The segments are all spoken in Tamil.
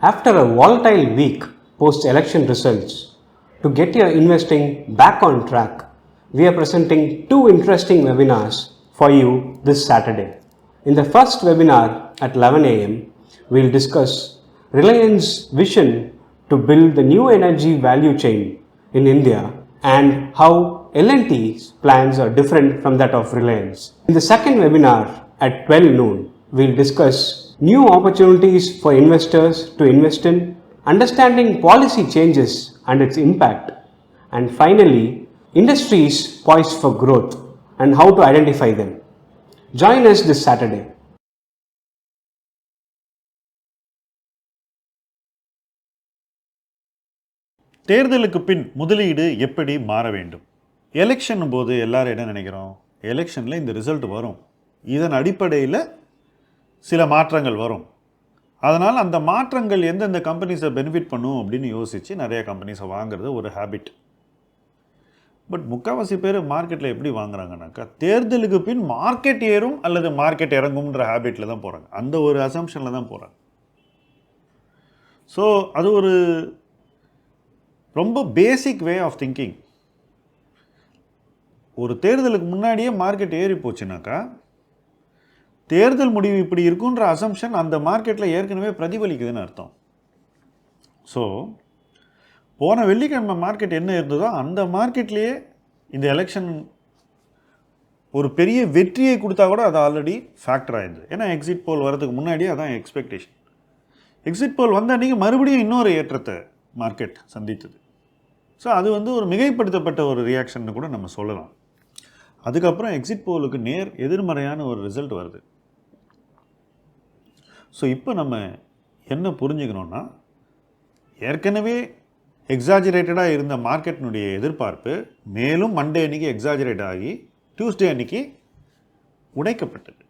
After a volatile week post election results, to get your investing back on track, we are presenting two interesting webinars for you this Saturday. In the first webinar at 11 am, we'll discuss Reliance vision to build the new energy value chain in India and how L&T's plans are different from that of Reliance. In the second webinar at 12 noon, we'll discuss new opportunities for investors to invest in, understanding policy changes and its impact, and finally, industries poised for growth and how to identify them. Join us this Saturday. தேர்தலுக்கு பின் முதலீடு எப்படி மாற வேண்டும் எலெக்ஷன் போது எல்லாரும் என்ன நினைக்கிறோம் எலெக்ஷனில் இந்த ரிசல்ட் வரும் இதன் அடிப்படையில் சில மாற்றங்கள் வரும். அதனால் அந்த மாற்றங்கள் எந்தெந்த கம்பெனிஸை பெனிஃபிட் பண்ணும் அப்படின்னு யோசித்து நிறைய கம்பெனிஸை வாங்குறது ஒரு ஹேபிட் பட் முக்கால்வாசி பேர் மார்க்கெட்டில் எப்படி வாங்குறாங்கனாக்கா தேர்தலுக்கு பின் மார்க்கெட் ஏறும் அல்லது மார்க்கெட் இறங்கும்ன்ற ஹேபிட்டில் தான் போகிறாங்க அந்த ஒரு அசம்ஷனில் தான் போகிறாங்க ஸோ அது ஒரு ரொம்ப பேசிக் வே ஆஃப் திங்கிங் ஒரு தேர்தலுக்கு முன்னாடியே மார்க்கெட் ஏறி போச்சுனாக்கா தேர்தல் முடிவு இப்படி இருக்குன்ற அசம்ஷன் அந்த மார்க்கெட்டில் ஏற்கனவே பிரதிபலிக்குதுன்னு அர்த்தம். ஸோ போன வெள்ளிக்கிழமை மார்க்கெட் என்ன இருந்ததோ அந்த மார்க்கெட்லேயே இந்த எலெக்ஷன் ஒரு பெரிய வெற்றியை கொடுத்தா கூட அது ஆல்ரெடி ஃபேக்டர் ஆயிருந்தது ஏன்னா எக்ஸிட் போல் வரதுக்கு முன்னாடியே அதான் எக்ஸ்பெக்டேஷன் எக்ஸிட் போல் வந்த அன்றைக்கி மறுபடியும் இன்னொரு ஏற்றத்தை மார்க்கெட் சந்தித்தது. ஸோ அது வந்து ஒரு மிகைப்படுத்தப்பட்ட ஒரு ரியாக்ஷன் கூட நம்ம சொல்லலாம். அதுக்கப்புறம் எக்ஸிட் போலுக்கு நேர் எதிர்மறையான ஒரு ரிசல்ட் வருது. ஸோ இப்போ நம்ம என்ன புரிஞ்சுக்கணுன்னா ஏற்கனவே எக்ஸாஜிரேட்டடாக இருந்த மார்க்கெட்டினுடைய எதிர்பார்ப்பு மேலும் மண்டே அன்னைக்கு எக்ஸாஜிரேட் ஆகி டியூஸ்டே அன்னைக்கு உடைக்கப்பட்டது.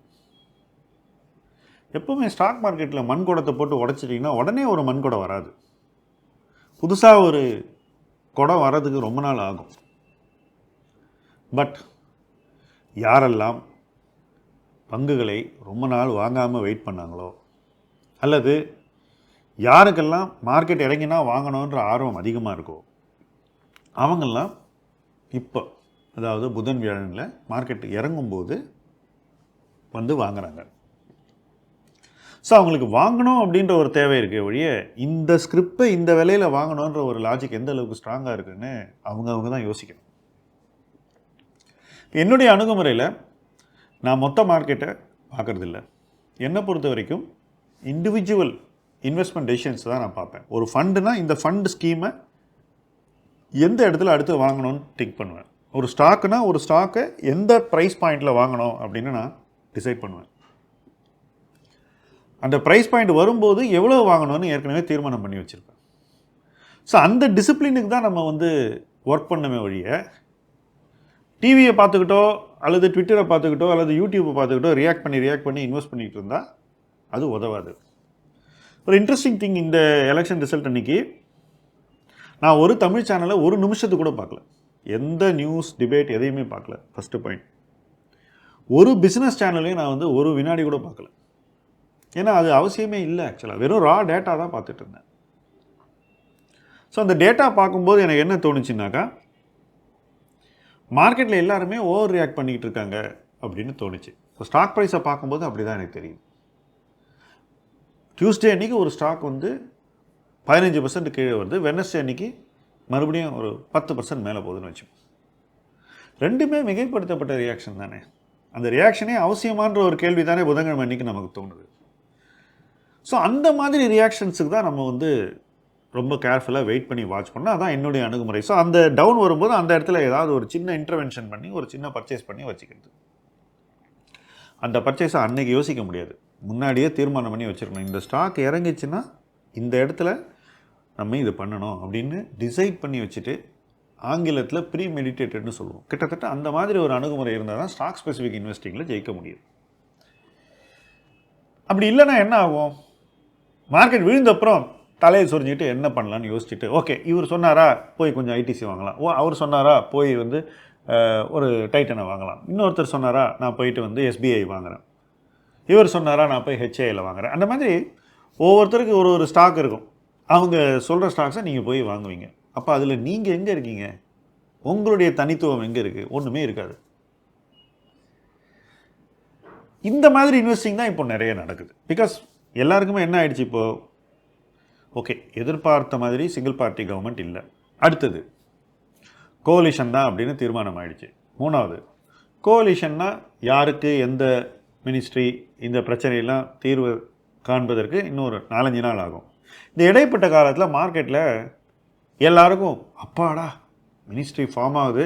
எப்போவுமே ஸ்டாக் மார்க்கெட்டில் மண்குடத்தை போட்டு உடைச்சிட்டிங்கன்னா உடனே ஒரு மண்குடம் வராது. புதுசாக ஒரு குடம் வர்றதுக்கு ரொம்ப நாள் ஆகும். பட் யாரெல்லாம் பங்குகளை ரொம்ப நாள் வாங்காமல் வெயிட் பண்ணாங்களோ அல்லது யாருக்கெல்லாம் மார்க்கெட் இறங்கினா வாங்கணுன்ற ஆர்வம் அதிகமாக இருக்கோ அவங்கெல்லாம் இப்போ அதாவது புதன் வியாழனில் மார்க்கெட் இறங்கும்போது வந்து வாங்குறாங்க. ஸோ அவங்களுக்கு வாங்கணும் அப்படின்ற ஒரு தேவை இருக்கே ஒழிய இந்த ஸ்கிரிப்டை இந்த விலையில் வாங்கணுன்ற ஒரு லாஜிக் எந்த அளவுக்கு ஸ்ட்ராங்காக இருக்குன்னு அவங்க அவங்க தான் யோசிக்கணும். என்னுடைய அணுகுமுறையில் நான் மொத்த மார்க்கெட்டை பார்க்குறதில்ல. என்னை பொறுத்த வரைக்கும் இண்டிவிஜுவல் இன்வெஸ்ட்மெண்ட் டெசிஷன்ஸ் தான் நான் பார்ப்பேன். ஒரு ஃபண்டுனா இந்த ஃபண்டு ஸ்கீமை எந்த இடத்துல அடுத்து வாங்கணும்னு திங்க் பண்ணுவேன். ஒரு ஸ்டாக்குனா ஒரு ஸ்டாக்கை எந்த ப்ரைஸ் பாயிண்டில் வாங்கணும் அப்படின்னு நான் டிசைட் பண்ணுவேன். அந்த ப்ரைஸ் பாயிண்ட் வரும்போது எவ்வளோ வாங்கணும்னு ஏற்கனவே தீர்மானம் பண்ணி வச்சுருப்பேன். ஸோ அந்த டிசிப்ளினுக்கு தான் நம்ம வந்து ஒர்க் பண்ணமே ஒழிய டிவியை பார்த்துக்கிட்டோ அல்லது ட்விட்டரை பார்த்துக்கிட்டோ அல்லது யூடியூப்பை பார்த்துக்கிட்டோ ரியாக்ட் பண்ணி ரியாக்ட் பண்ணி இன்வெஸ்ட் பண்ணிகிட்டு இருந்தால் அது உதவாது. ஒரு இன்ட்ரெஸ்டிங் திங் இந்த எலெக்ஷன் ரிசல்ட் அன்றைக்கி நான் ஒரு தமிழ் சேனலை ஒரு நிமிஷத்துக்கு கூட பார்க்கல. எந்த நியூஸ் டிபேட் எதையுமே பார்க்கல ஃபஸ்ட்டு பாயிண்ட் ஒரு பிஸ்னஸ் சேனலையும் நான் வந்து ஒரு வினாடி கூட பார்க்கல. ஏன்னா அது அவசியமே இல்லை ஆக்சுவலாக வெறும் ரா டேட்டா தான் பார்த்துட்டு இருந்தேன். ஸோ அந்த டேட்டா பார்க்கும்போது எனக்கு என்ன தோணுச்சுனாக்கா மார்க்கெட்டில் எல்லாருமே ஓவர் ரியாக்ட் பண்ணிக்கிட்டு இருக்காங்க அப்படின்னு தோணுச்சு. ஸோ ஸ்டாக் ப்ரைஸை பார்க்கும்போது அப்படி தான் எனக்கு தெரியும். டியூஸ்டே அன்றைக்கி ஒரு ஸ்டாக் வந்து பதினஞ்சு பர்சன்ட் கீழே வருது. வெனஸ்டே அன்றைக்கி மறுபடியும் ஒரு பத்து பர்சன்ட் மேலே போகுதுன்னு வச்சு ரெண்டுமே மிகைப்படுத்தப்பட்ட ரியாக்ஷன் தானே. அந்த ரியாக்ஷனே அவசியமான்ற ஒரு கேள்வி தானே புதன்கிழமை அன்றைக்கி நமக்கு தோணுது. ஸோ அந்த மாதிரி ரியாக்ஷன்ஸுக்கு தான் நம்ம வந்து ரொம்ப கேர்ஃபுல்லாக வெயிட் பண்ணி வாட்ச் பண்ணால் அதான் என்னுடைய அணுகுமுறை. ஸோ அந்த டவுன் வரும்போது அந்த இடத்துல ஏதாவது ஒரு சின்ன இன்டர்வென்ஷன் பண்ணி ஒரு சின்ன பர்ச்சேஸ் பண்ணி வச்சுக்கிறது. அந்த பர்ச்சேஸை அன்னைக்கு யோசிக்க முடியாது. முன்னாடியே தீர்மானம் பண்ணி வச்சுருக்கணும். இந்த ஸ்டாக் இறங்கிச்சுன்னா இந்த இடத்துல நம்ம இது பண்ணணும் அப்படின்னு டிசைட் பண்ணி வச்சுட்டு ஆங்கிலத்தில் ப்ரீ மெடிடேட்டட்னு சொல்லுவோம். கிட்டத்தட்ட அந்த மாதிரி ஒரு அணுகுமுறை இருந்தால் தான் ஸ்டாக் ஸ்பெசிஃபிக் இன்வெஸ்டிங்கில் ஜெயிக்க முடியும். அப்படி இல்லைன்னா என்ன ஆகும்? மார்க்கெட் விழுந்தப்புறம் தலையை சொரிஞ்சிட்டு என்ன பண்ணலான்னு யோசிச்சுட்டு ஓகே இவர் சொன்னாரா? போய் கொஞ்சம் ஐடிசி வாங்கலாம். ஓ அவர் சொன்னாரா? போய் வந்து ஒரு டைட்டனை வாங்கலாம். இன்னொருத்தர் சொன்னாரா? நான் போயிட்டு வந்து எஸ்பிஐ வாங்குறேன். இவர் சொன்னாரா நான் போய் ஹெச்ஏயில் வாங்குறேன். அந்த மாதிரி ஒவ்வொருத்தருக்கு ஒரு ஒரு ஸ்டாக் இருக்கும். அவங்க சொல்கிற ஸ்டாக்ஸை நீங்கள் போய் வாங்குவீங்க. அப்போ அதில் நீங்கள் எங்கே இருக்கீங்க? உங்களுடைய தனித்துவம் எங்கே இருக்குது ஒன்றுமே இருக்காது. இந்த மாதிரி இன்வெஸ்டிங் தான் இப்போ நிறைய நடக்குது. பிகாஸ் எல்லாருக்குமே என்ன ஆயிடுச்சு இப்போது ஓகே எதிர்பார்த்த மாதிரி சிங்கிள் பார்ட்டி கவர்மெண்ட் இல்லை. அடுத்தது கோலிஷன் தான் அப்படின்னு தீர்மானம் ஆயிடுச்சு. மூணாவது கோலிஷன்னா யாருக்கு எந்த மினிஸ்ட்ரி இந்த பிரச்சனையெல்லாம் தீர்வு காண்பதற்கு இன்னொரு நாலஞ்சு நாள் ஆகும். இந்த இடைப்பட்ட காலத்தில் மார்க்கெட்டில் எல்லாருக்கும் அப்பாடா மினிஸ்ட்ரி ஃபார்ம் ஆகுது.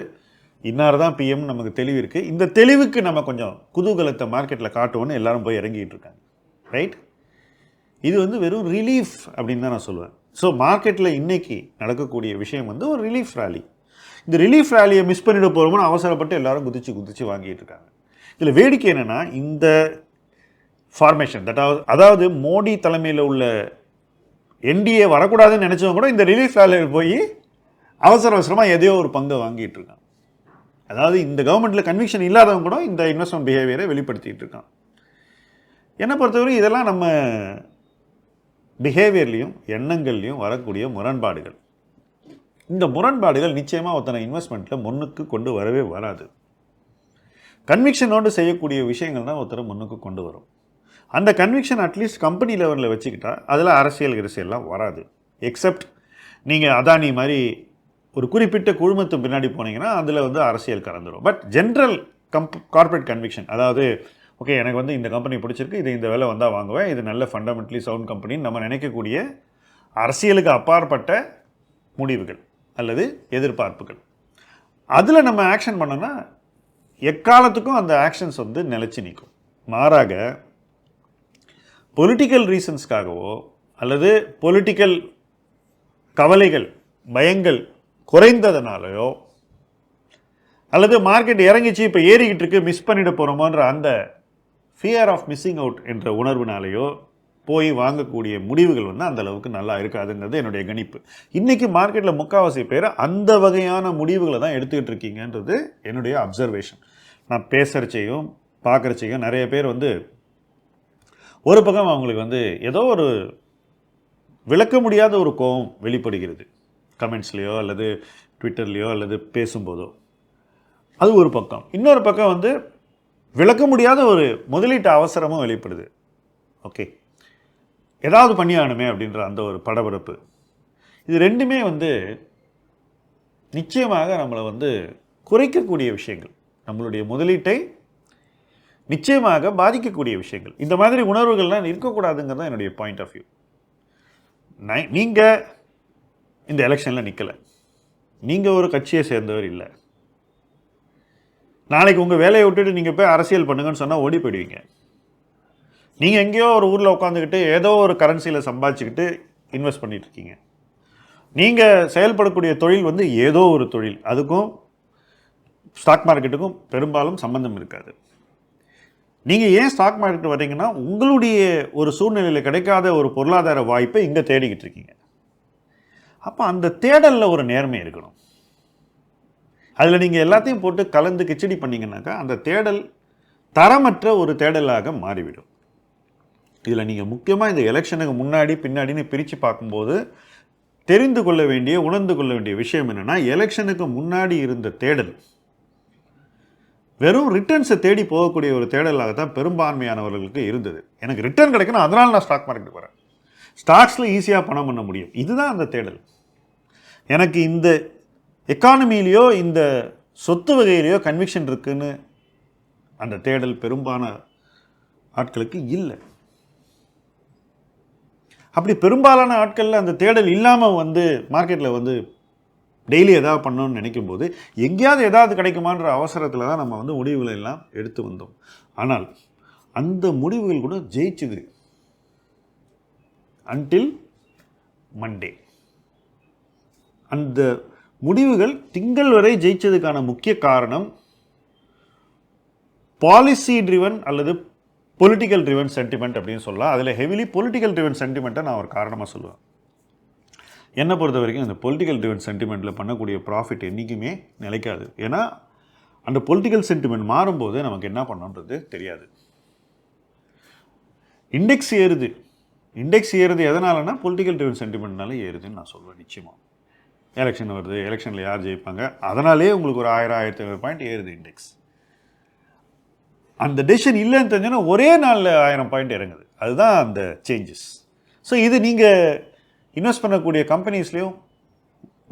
இன்னார் தான் பிஎம் நமக்கு தெளிவு இருக்குது இந்த தெளிவுக்கு நம்ம கொஞ்சம் குதூகலத்தை மார்க்கெட்டில் காட்டுவோன்னு எல்லாரும் போய் இறங்கிட்டு இருக்காங்க. ரைட் இது வந்து வெறும் ரிலீஃப் அப்படின்னு தான் நான் சொல்லுவேன். ஸோ மார்க்கெட்டில் இன்றைக்கி நடக்கக்கூடிய விஷயம் வந்து ஒரு ரிலீஃப் ரேலி இந்த ரிலீஃப் ரேலியை மிஸ் பண்ணிட போகிறோம்னு அவசரப்பட்டு எல்லாரும் குதிச்சு குதிச்சு வாங்கிட்டு இருக்காங்க. இதில் வேடிக்கை என்னென்னா இந்த ஃபார்மேஷன் தட் அதாவது மோடி தலைமையில் உள்ள என்டிஏ வரக்கூடாதுன்னு நினச்சவங்க கூட இந்த ரிலீஃப் வேலையில் போய் அவசர அவசரமாக எதையோ ஒரு பங்கை வாங்கிட்டு இருக்கான் அதாவது இந்த கவர்மெண்ட்டில் கன்விக்ஷன் இல்லாதவங்க கூட இந்த இன்வெஸ்ட்மெண்ட் பிஹேவியரை வெளிப்படுத்திகிட்டு இருக்கான் என்னை பொறுத்தவரை இதெல்லாம் நம்ம பிஹேவியர்லேயும் எண்ணங்கள்லேயும் வரக்கூடிய முரண்பாடுகள். இந்த முரண்பாடுகள் நிச்சயமாக ஒருத்தனை இன்வெஸ்ட்மெண்ட்டில் முன்னுக்கு கொண்டு வரவே வராது. கன்விக்ஷனோடு செய்யக்கூடிய விஷயங்கள் தான் ஒருத்தரை முன்னுக்கு கொண்டு வரும். அந்த கன்விக்ஷன் அட்லீஸ்ட் கம்பெனி லெவலில் வச்சுக்கிட்டா அதில் அரசியல் கிரசியெல்லாம் வராது. எக்ஸப்ட் நீங்கள் அதானி மாதிரி ஒரு குறிப்பிட்ட குழுமத்து பின்னாடி போனீங்கன்னா அதில் வந்து அரசியல் கலந்துடும் பட் ஜென்ரல் கம்ப் கார்ப்பரேட் கன்விக்ஷன் அதாவது ஓகே எனக்கு வந்து இந்த கம்பெனி பிடிச்சிருக்கு இது இந்த வேலை வந்தால் வாங்குவேன் இது நல்ல ஃபண்டமெண்டலி சவுண்ட் கம்பெனின்னு நம்ம நினைக்கக்கூடிய அரசியலுக்கு அப்பாற்பட்ட முடிவுகள் அல்லது எதிர்பார்ப்புகள். அதில் நம்ம ஆக்ஷன் பண்ணோன்னா எக்காலத்துக்கும் அந்த ஆக்ஷன்ஸ் வந்து நிலைச்சு நிற்கும். மாறாக பொலிட்டிக்கல் ரீசன்ஸ்க்காகவோ அல்லது பொலிட்டிக்கல் கவலைகள் பயங்கள் குறைந்ததுனாலையோ அல்லது மார்க்கெட் இறங்கிச்சு இப்போ ஏறிக்கிட்டு இருக்கு மிஸ் பண்ணிட போகிறோமோன்ற அந்த ஃபியர் ஆஃப் மிஸ்ஸிங் அவுட் என்ற உணர்வுனாலேயோ போய் வாங்கக்கூடிய முடிவுகள் வந்து அந்த அளவுக்கு நல்லா இருக்காதுங்கிறது என்னுடைய கணிப்பு. இன்றைக்கி மார்க்கெட்டில் முக்கால்வாசி பேர் அந்த வகையான முடிவுகளை தான் எடுத்துக்கிட்டு இருக்கீங்கன்றது என்னுடைய அப்சர்வேஷன் நான் பேசுகிறச்சையும் பார்க்குறச்சையும் நிறைய பேர் வந்து ஒரு பக்கம் அவங்களுக்கு வந்து ஏதோ ஒரு விளக்க முடியாத ஒரு கோபம் வெளிப்படுகிறது. கமெண்ட்ஸ்லேயோ அல்லது ட்விட்டர்லேயோ அல்லது பேசும்போதோ. அது ஒரு பக்கம். இன்னொரு பக்கம் வந்து விளக்க முடியாத ஒரு முதலீட்டு அவசரமும் வெளிப்படுது. ஓகே. ஏதாவது பண்ணியானுமே அப்படின்ற அந்த ஒரு படபடப்பு இது ரெண்டுமே வந்து நிச்சயமாக நம்மளை வந்து குறைக்கக்கூடிய விஷயங்கள். நம்மளுடைய முதலீட்டை நிச்சயமாக பாதிக்கக்கூடிய விஷயங்கள். இந்த மாதிரி உணர்வுகள்லாம் இருக்கக்கூடாதுங்கிறது தான் என்னுடைய பாயிண்ட் ஆஃப் வியூ நீங்கள் இந்த எலெக்ஷனில் நிற்கலை நீங்கள் ஒரு கட்சியை சேர்ந்தவர் இல்லை. நாளைக்கு உங்கள் வேலையை விட்டுட்டு நீங்கள் போய் அரசியல் பண்ணுங்கன்னு சொன்னால் ஓடி போயிடுவீங்க. நீங்கள் எங்கேயோ ஒரு ஊரில் உட்காந்துக்கிட்டு ஏதோ ஒரு கரன்சியில் சம்பாதிச்சுக்கிட்டு இன்வெஸ்ட் பண்ணிகிட்ருக்கீங்க இருக்கீங்க. நீங்கள் செயல்படக்கூடிய தொழில் வந்து ஏதோ ஒரு தொழில். அதுக்கும் ஸ்டாக் மார்க்கெட்டுக்கும் பெரும்பாலும் சம்பந்தம் இருக்காது. நீங்கள் ஏன் ஸ்டாக் மார்க்கெட் வர்றீங்கன்னா உங்களுடைய ஒரு சூழ்நிலையில் கிடைக்காத ஒரு பொருளாதார வாய்ப்பை இங்கே தேடிக்கிட்டு இருக்கீங்க. அப்போ அந்த தேடலில் ஒரு நேர்மை இருக்கணும். அதில் நீங்கள் எல்லாத்தையும் போட்டு கலந்து கிச்சடி பண்ணீங்கன்னாக்கா அந்த தேடல் தரமற்ற ஒரு தேடலாக மாறிவிடும். இதில் நீங்கள் முக்கியமாக இந்த எலெக்ஷனுக்கு முன்னாடி பின்னாடின்னு பிரித்து பார்க்கும்போது தெரிந்து கொள்ள வேண்டிய உணர்ந்து கொள்ள வேண்டிய விஷயம் என்னென்னா எலெக்ஷனுக்கு முன்னாடி இருந்த தேடல். வெறும் ரிட்டர்ன்ஸை தேடி போகக்கூடிய ஒரு தேடலாக தான் பெரும்பான்மையானவர்களுக்கு இருந்தது. எனக்கு ரிட்டர்ன் கிடைக்கணும் அதனால் நான் ஸ்டாக் மார்க்கெட்டுக்கு வரேன். ஸ்டாக்ஸில் ஈஸியாக பணம் பண்ண முடியும். இதுதான் அந்த தேடல். எனக்கு இந்த எக்கானமிலேயோ இந்த சொத்து வகையிலையோ கன்விக்ஷன் இருக்குன்னு அந்த தேடல் பெரும்பான ஆட்களுக்கு இல்லை. அப்படி பெரும்பாலான ஆட்களில் அந்த தேடல் இல்லாமல் வந்து மார்க்கெட்டில் வந்து டெய்லி எதாவது பண்ணணும்னு நினைக்கும் போது எங்கேயாவது எதாவது கிடைக்குமான்ற அவசரத்தில் தான் நம்ம வந்து முடிவுகளை எல்லாம் எடுத்து வந்தோம். ஆனால் அந்த முடிவுகள் கூட ஜெயிச்சுது. அன்டில் மண்டே அந்த முடிவுகள் திங்கள் வரை ஜெயிச்சதுக்கான முக்கிய காரணம் பாலிசி ட்ரிவன் அல்லது பொலிட்டிக்கல் ட்ரிவன் சென்டிமெண்ட் அப்படின்னு சொல்லலாம். அதில் ஹெவிலி பொலிட்டிக்கல் ட்ரிவன் சென்டிமெண்ட்டை நான் ஒரு காரணமாக சொல்லுவேன். என்னை பொறுத்த வரைக்கும் இந்த பொலிட்டிக்கல் டிவன் சென்டிமெண்ட்டில் பண்ணக்கூடிய ப்ராஃபிட் என்றைக்குமே நிலைக்காது. ஏன்னா அந்த பொலிட்டிக்கல் சென்டிமெண்ட் மாறும்போது நமக்கு என்ன பண்ணணுன்றது தெரியாது. இண்டெக்ஸ் ஏறுது. இண்டெக்ஸ் ஏறுது எதனாலனா பொலிட்டிக்கல் டிவன் சென்டிமெண்ட்னால ஏறுதுன்னு நான் சொல்லுவேன் நிச்சயமாக எலெக்ஷன் வருது எலெக்ஷனில் யார் ஜெயிப்பாங்க அதனாலே உங்களுக்கு ஒரு ஆயிரம் ஆயிரத்தி ஐநூறு பாயிண்ட் ஏறுது இண்டெக்ஸ் அந்த டெசிஷன் இல்லைன்னு தெரிஞ்சோன்னா ஒரே நாளில் ஆயிரம் பாயிண்ட் இறங்குது. அதுதான் அந்த சேஞ்சஸ் ஸோ இது நீங்கள் இன்வெஸ்ட் பண்ணக்கூடிய கம்பெனிஸ்லேயும்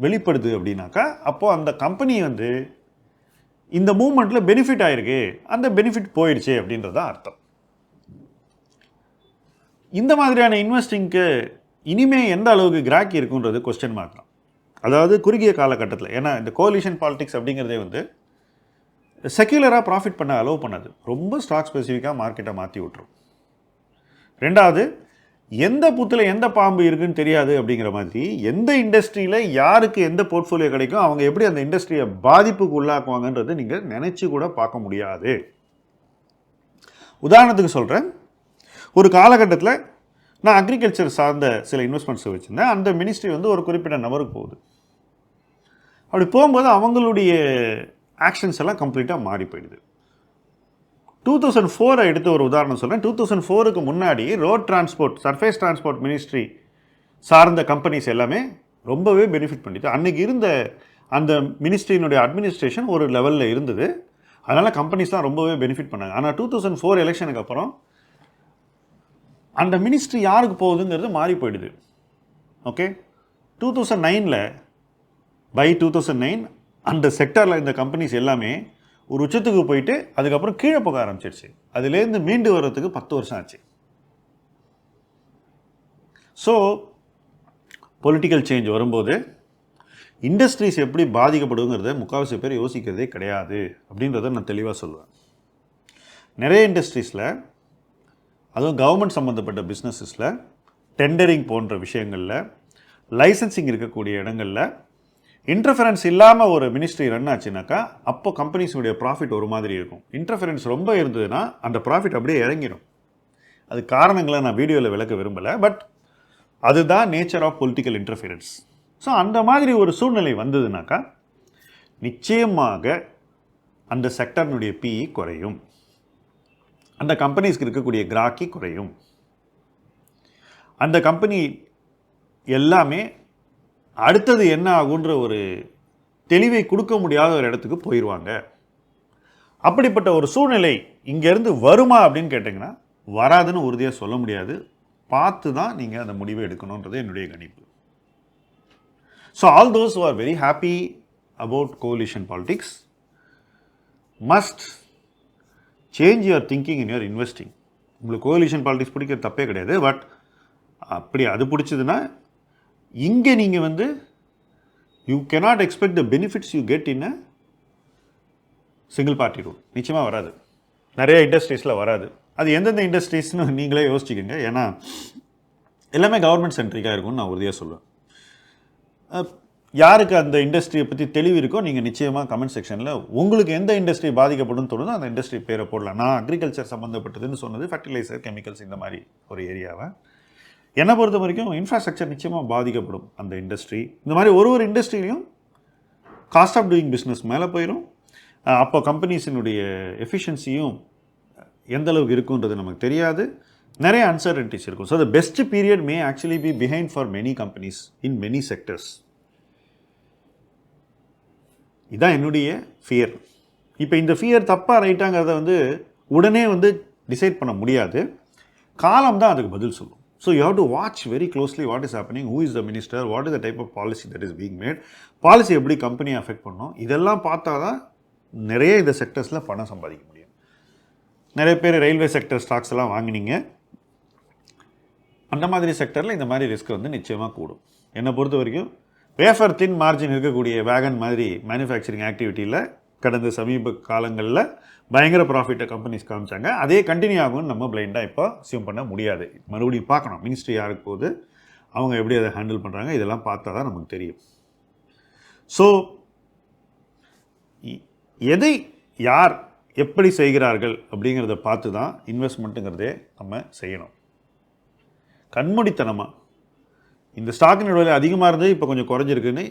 வெளிப்படுது அப்படின்னாக்கா அப்போது அந்த கம்பெனி வந்து இந்த மூமெண்ட்டில் பெனிஃபிட் ஆகிருக்கு அந்த பெனிஃபிட் போயிடுச்சு அப்படின்றது தான் அர்த்தம். இந்த மாதிரியான இன்வெஸ்டிங்க்கு இனிமே எந்த அளவுக்கு கிராக்கி இருக்குன்றது கொஸ்டின் மார்க் தான். அதாவது குறுகிய காலகட்டத்தில் ஏன்னா இந்த கோலிஷன் பாலிடிக்ஸ் அப்படிங்கிறதே வந்து செக்யூலராக ப்ராஃபிட் பண்ண அலோவ் பண்ணாது. ரொம்ப ஸ்டாக் ஸ்பெசிஃபிக்காக மார்க்கெட்டை மாற்றி விட்ரும் ரெண்டாவது எந்த புத்தில் எந்த பாம்பு இருக்குன்னு தெரியாது அப்படிங்கிற மாதிரி எந்த இண்டஸ்ட்ரியில் யாருக்கு எந்த போர்ட்ஃபோலியோ கிடைக்கும் அவங்க எப்படி அந்த இண்டஸ்ட்ரியை பாதிப்புக்கு உள்ளாக்குவாங்கன்றது நீங்கள் நினச்சி கூட பார்க்க முடியாது. உதாரணத்துக்கு சொல்கிறேன் ஒரு காலகட்டத்தில் நான் அக்ரிகல்ச்சர் சார்ந்த சில இன்வெஸ்ட்மெண்ட்ஸை வச்சுருந்தேன். அந்த மினிஸ்ட்ரி வந்து ஒரு குறிப்பிட்ட நபருக்கு போகுது. அப்படி போகும்போது அவங்களுடைய ஆக்ஷன்ஸ் எல்லாம் கம்ப்ளீட்டாக மாறி போயிடுது. டூ தௌசண்ட் ஃபோரை எடுத்து ஒரு உதாரணம் சொல்கிறேன் டூ தௌசண்ட் ஃபோருக்கு முன்னாடி road transport surface transport ministry சார்ந்த கம்பெனிஸ் எல்லாமே ரொம்பவே பெனிஃபிட் பண்ணிட்டு அன்றைக்கி இருந்த அந்த மினிஸ்ட்ரியினுடைய அட்மினிஸ்ட்ரேஷன் ஒரு லெவலில் இருந்தது. அதனால் கம்பெனிஸ் தான் ரொம்பவே பெனிஃபிட் பண்ணாங்க. ஆனால் டூ தௌசண்ட் ஃபோர் எலெக்ஷனுக்கு அப்புறம் அந்த மினிஸ்ட்ரி யாருக்கு போகுதுங்கிறது மாறி போயிடுது. ஓகே டூ தௌசண்ட் நைனில் பை டூ தௌசண்ட் நைன் அந்த செக்டரில் இந்த கம்பெனிஸ் எல்லாமே ஒரு உச்சத்துக்கு போயிட்டு அதுக்கப்புறம் கீழே போக ஆரம்பிச்சிருச்சு. அதுலேருந்து மீண்டு வர்றதுக்கு பத்து வருஷம் ஆச்சு. ஸோ பொலிட்டிக்கல் சேஞ்ச் வரும்போது இண்டஸ்ட்ரீஸ் எப்படி பாதிக்கப்படுங்கிறத முக்கால்வாசி பேர் யோசிக்கிறதே கிடையாது அப்படின்றத நான் தெளிவாக சொல்லுவேன். நிறைய இண்டஸ்ட்ரீஸில் அதுவும் கவர்மெண்ட் சம்மந்தப்பட்ட பிஸ்னஸஸில் டெண்டரிங் போன்ற விஷயங்களில் லைசன்சிங் இருக்கக்கூடிய இடங்களில் இன்டர்ஃபரன்ஸ் இல்லாமல் ஒரு மினிஸ்ட்ரி ரன் ஆச்சுனாக்கா அப்போ கம்பெனிஸுடைய ப்ராஃபிட் ஒரு மாதிரி இருக்கும். இன்டர்ஃபரன்ஸ் ரொம்ப இருந்ததுன்னா அந்த ப்ராஃபிட் அப்படியே இறங்கிடும் அது காரணங்களை நான் வீடியோவில் விளக்க விரும்பலை பட் அதுதான் nature of political interference so அந்த மாதிரி ஒரு சூழ்நிலை வந்ததுனாக்கா நிச்சயமாக அந்த செக்டர்னுடைய பிஇ குறையும். அந்த கம்பெனிஸ்க்கு இருக்கக்கூடிய கிராக்கி e குறையும். அந்த கம்பெனி எல்லாமே அடுத்தது என்ன ஆகுன்ற ஒரு தெளிவை கொடுக்க முடியாத ஒரு இடத்துக்கு போயிடுவாங்க அப்படிப்பட்ட ஒரு சூழ்நிலை இங்கேருந்து வருமா அப்படின்னு கேட்டிங்கன்னா வராதுன்னு உறுதியாக சொல்ல முடியாது. பார்த்து தான் நீங்கள் அந்த முடிவை எடுக்கணுன்றது என்னுடைய கணிப்பு. So all those are very happy about coalition politics must change your thinking in your investing உங்களுக்கு கோலிஷன் பாலிட்டிக்ஸ் பிடிக்கிறது தப்பே கிடையாது பட் அப்படி அது பிடிச்சதுன்னா இங்கே நீங்கள் வந்து you cannot expect the benefits you get in a single party rule நிச்சயமாக வராது. நிறைய இண்டஸ்ட்ரீஸில் வராது. அது எந்தெந்த இண்டஸ்ட்ரீஸ்னு நீங்களே யோசிச்சுக்கோங்க. ஏன்னா எல்லாமே கவர்மெண்ட் சென்ட்ரிக்காக இருக்கும்னு நான் உறுதியாக சொல்லுவேன். யாருக்கு அந்த இண்டஸ்ட்ரியை பற்றி தெளிவு இருக்கோ நீங்கள் நிச்சயமாக கமெண்ட் செக்ஷனில் உங்களுக்கு எந்த இண்டஸ்ட்ரி பாதிக்கப்படும் தோணுதோ அந்த இண்டஸ்ட்ரி பேரை போடலாம். நான் அக்ரிகல்ச்சர் சம்மந்தப்பட்டதுன்னு சொன்னது ஃபர்டிலைசர் கெமிக்கல்ஸ் இந்த மாதிரி ஒரு ஏரியாவை என்னை பொறுத்த வரைக்கும் இன்ஃப்ராஸ்ட்ரக்சர் நிச்சயமாக பாதிக்கப்படும் அந்த இண்டஸ்ட்ரி இந்த மாதிரி ஒரு ஒரு இண்டஸ்ட்ரியிலையும் காஸ்ட் ஆஃப் டூயிங் பிஸ்னஸ் மேலே போயிடும் அப்போ கம்பெனிஸினுடைய எஃபிஷியன்சியும் எந்த அளவுக்கு இருக்குன்றது நமக்கு தெரியாது. நிறைய அன்சர்டன்டிஸ் இருக்கும். So the best period may actually be behind for many companies in many sectors இதான் என்னுடைய ஃபியர் இப்போ இந்த ஃபியர் தப்பாக ரைட்டாங்கிறத வந்து உடனே வந்து டிசைட் பண்ண முடியாது. காலம் தான் அதுக்கு பதில் சொல்லும். So you have to watch very closely what is happening who is the minister what is the type of policy that is being made policy எப்படி கம்பெனியை அஃபெக்ட் பண்ணும் இதெல்லாம் பார்த்தா தான் நிறைய இந்த செக்டர்ஸில் பணம் சம்பாதிக்க முடியும். நிறைய பேர் ரயில்வே செக்டர் ஸ்டாக்ஸ் எல்லாம் வாங்கினீங்க. அந்த மாதிரி செக்டரில் இந்த மாதிரி ரிஸ்க் வந்து நிச்சயமாக கூடும். என்னை பொறுத்த வரைக்கும் வேஃபர் தின் மார்ஜின் இருக்கக்கூடிய வேகன் மாதிரி மேனுஃபேக்சரிங் ஆக்டிவிட்டியில் கடந்த சமீப காலங்களில் பயங்கர ப்ராஃபிட்டை கம்பெனிஸ் காமிச்சாங்க. அதே கண்டினியூ ஆகும்னு நம்ம பிளைண்டாக இப்போ அசியூம் பண்ண முடியாது. மறுபடியும் பார்க்கணும். மினிஸ்ட்ரி யாருக்கு போகுது அவங்க எப்படி அதை ஹேண்டில் பண்ணுறாங்க இதெல்லாம் பார்த்தா தான் நமக்கு தெரியும். ஸோ எதை யார் எப்படி செய்கிறார்கள் அப்படிங்கிறத பார்த்து தான் இன்வெஸ்ட்மெண்ட்டுங்கிறதே நம்ம செய்யணும். கண்மூடித்தனமாக இந்த ஸ்டாக்கின் விலை அதிகமாக இருந்தது இப்போ கொஞ்சம் குறைஞ்சிருக்குன்னு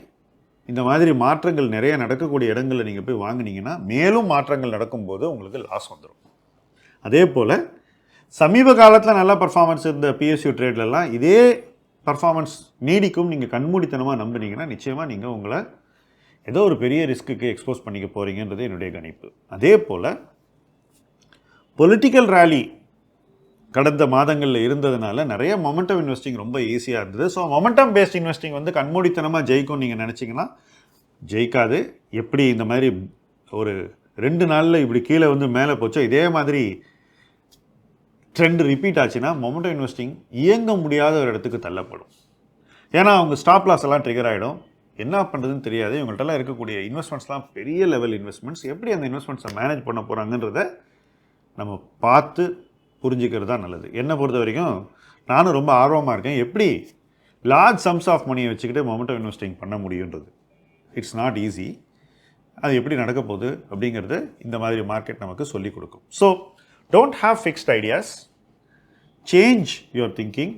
இந்த மாதிரி மாற்றங்கள் நிறைய நடக்கக்கூடிய இடங்களில் நீங்கள் போய் வாங்கினீங்கன்னா மேலும் மாற்றங்கள் நடக்கும்போது உங்களுக்கு லாஸ் வந்துடும் அதே போல் சமீப காலத்தில் நல்ல பர்ஃபார்மன்ஸ் இருந்த பிஎஸ்யூ ட்ரேட்லலாம் இதே பர்ஃபார்மன்ஸ் நீடிக்கும் நீங்கள் கண்மூடித்தனமாக நம்புனீங்கன்னா நிச்சயமாக நீங்கள் உங்களை ஏதோ ஒரு பெரிய ரிஸ்க்குக்கு எக்ஸ்போஸ் பண்ணிக்க போகிறீங்கன்றது என்னுடைய கணிப்பு. அதே போல் பொலிட்டிக்கல் ரேலி கடந்த மாதங்களில் இருந்ததுனால நிறைய மொமெண்டம் இன்வெஸ்டிங் ரொம்ப ஈஸியாக இருந்தது. ஸோ மொமெண்டம் பேஸ்ட் இன்வெஸ்டிங் வந்து கண்மூடித்தனமாக ஜெயிக்கும் நீங்கள் நினச்சிங்கன்னா ஜெயிக்காது. எப்படி இந்த மாதிரி ஒரு ரெண்டு நாளில் இப்படி கீழே வந்து மேலே போச்சோ இதே மாதிரி ட்ரெண்ட் ரிப்பீட் ஆச்சுன்னா மொமெண்டம் இன்வெஸ்டிங் இயங்க முடியாத ஒரு இடத்துக்கு தள்ளப்படும். ஏன்னா அவங்க ஸ்டாப் லாஸ் எல்லாம் ட்ரிகர் ஆகிடும் என்ன பண்ணுறதுன்னு தெரியாது. இவங்கள்ட்டலாம் இருக்கக்கூடிய இன்வெஸ்ட்மெண்ட்ஸ்லாம் பெரிய லெவல் இன்வெஸ்ட்மெண்ட்ஸ் எப்படி அந்த இன்வெஸ்ட்மெண்ட்ஸை மேனேஜ் பண்ண போகிறாங்கன்றத நம்ம பார்த்து புரிஞ்சுக்கிறது தான் நல்லது. என்னை பொறுத்த வரைக்கும் நானும் ரொம்ப ஆர்வமாக இருக்கேன். எப்படி லார்ஜ் சம்ஸ் ஆஃப் மணியை வச்சுக்கிட்டு மொமெண்டம் இன்வெஸ்டிங் பண்ண முடியுன்றது. இட்ஸ் நாட் ஈஸி அது எப்படி நடக்க போகுது அப்படிங்கிறது இந்த மாதிரி மார்க்கெட் நமக்கு சொல்லிக் கொடுக்கும். So don't have fixed ideas change your thinking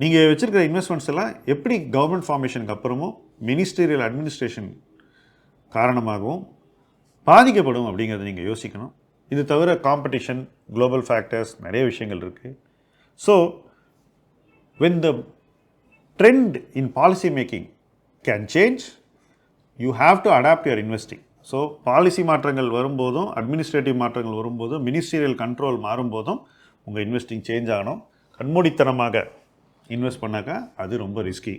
நீங்கள் வச்சுருக்கிற இன்வெஸ்ட்மெண்ட்ஸ் எல்லாம் எப்படி கவர்மெண்ட் ஃபார்மேஷனுக்கு அப்புறமும் மினிஸ்டீரியல் அட்மினிஸ்ட்ரேஷன் காரணமாகவும் பாதிக்கப்படும் அப்படிங்கிறத நீங்கள் யோசிக்கணும். இது தவிர காம்படிஷன் குளோபல் ஃபேக்டர்ஸ் நிறைய விஷயங்கள் இருக்குது so when the trend in policy making can change you have to adapt your investing so policy மாற்றங்கள் வரும்போதும் அட்மினிஸ்ட்ரேட்டிவ் மாற்றங்கள் வரும்போதும் மினிஸ்டீரியல் கண்ட்ரோல் மாறும்போதும் உங்கள் இன்வெஸ்டிங் சேஞ்ச் ஆகணும். கண்மூடித்தனமாக இன்வெஸ்ட் பண்ணாக்கா அது ரொம்ப ரிஸ்கி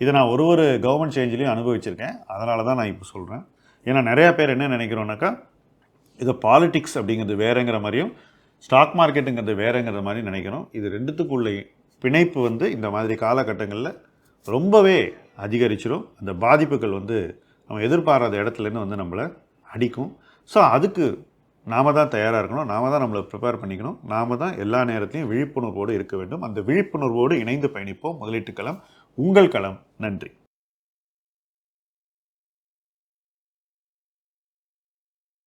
இதை நான் ஒரு ஒரு கவர்மெண்ட் சேஞ்சிலையும் அனுபவிச்சிருக்கேன். அதனால தான் நான் இப்போ சொல்கிறேன் ஏன்னா நிறையா பேர் என்ன நினைக்கிறோன்னாக்கா இது பாலிடிக்ஸ் அப்படிங்கிறது வேறுங்கிற மாதிரியும் ஸ்டாக் மார்க்கெட்டுங்கிறது வேறுங்கிற மாதிரி நினைக்கிறோம். இது ரெண்டுத்துக்குள்ள பிணைப்பு வந்து இந்த மாதிரி காலகட்டங்களில் ரொம்பவே அதிகரிச்சிடும் அந்த பாதிப்புகள் வந்து நம்ம எதிர்பாராத இடத்துலேருந்து வந்து நம்மளை அடிக்கும். ஸோ அதுக்கு நாம தான் தயாராக இருக்கணும். நாம தான் நம்மளை ப்ரிப்பேர் பண்ணிக்கணும். நாம தான் எல்லா நேரத்தையும் விழிப்புணர்வோடு இருக்க வேண்டும். அந்த விழிப்புணர்வோடு இணைந்து பயணிப்போம். முதலீட்டு களம் உங்கள் களம். நன்றி.